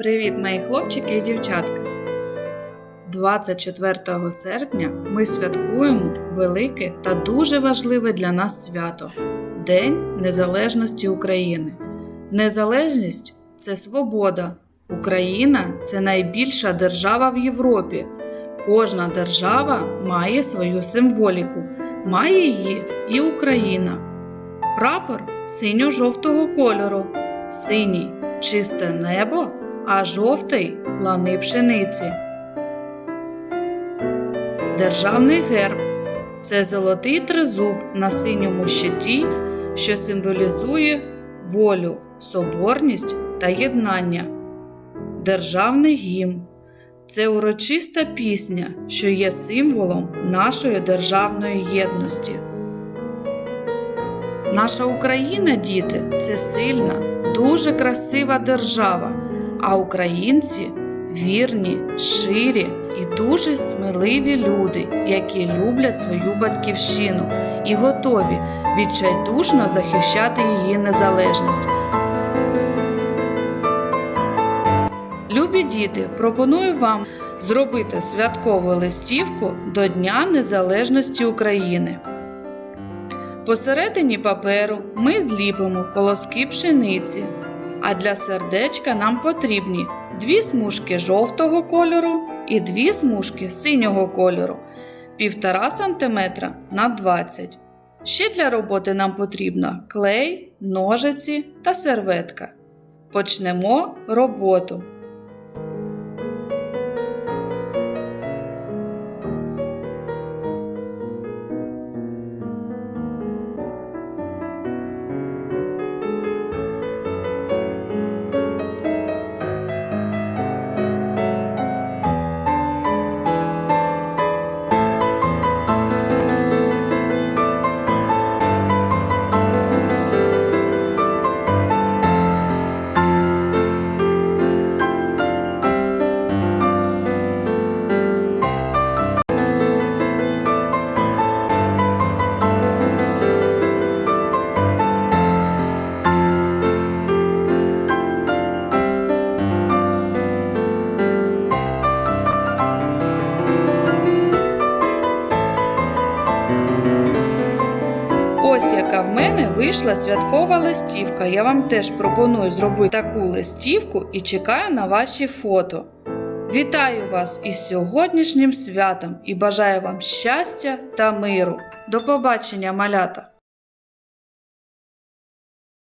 Привіт, мої хлопчики і дівчатка! 24 серпня ми святкуємо велике та дуже важливе для нас свято День Незалежності України. Незалежність це свобода. Україна це найбільша держава в Європі. Кожна держава має свою символіку, має її і Україна. Прапор синьо-жовтого кольору, синій чисте небо, а жовтий лани пшениці. Державний герб це золотий тризуб на синьому щиті, що символізує волю, соборність та єднання. Державний гімн це урочиста пісня, що є символом нашої державної єдності. Наша Україна, діти, це сильна, дуже красива держава, а українці вірні, ширі і дуже сміливі люди, які люблять свою батьківщину і готові відчайдушно захищати її незалежність. Любі діти, пропоную вам зробити святкову листівку до Дня Незалежності України. Посередині паперу ми зліпимо колоски пшениці, а для сердечка нам потрібні дві смужки жовтого кольору і дві смужки синього кольору, 1,5 см на 20 Ще для роботи нам потрібно клей, ножиці та серветка. Почнемо роботу. Ось яка в мене вийшла святкова листівка. Я вам теж пропоную зробити таку листівку і чекаю на ваші фото. Вітаю вас із сьогоднішнім святом і бажаю вам щастя та миру. До побачення, малята!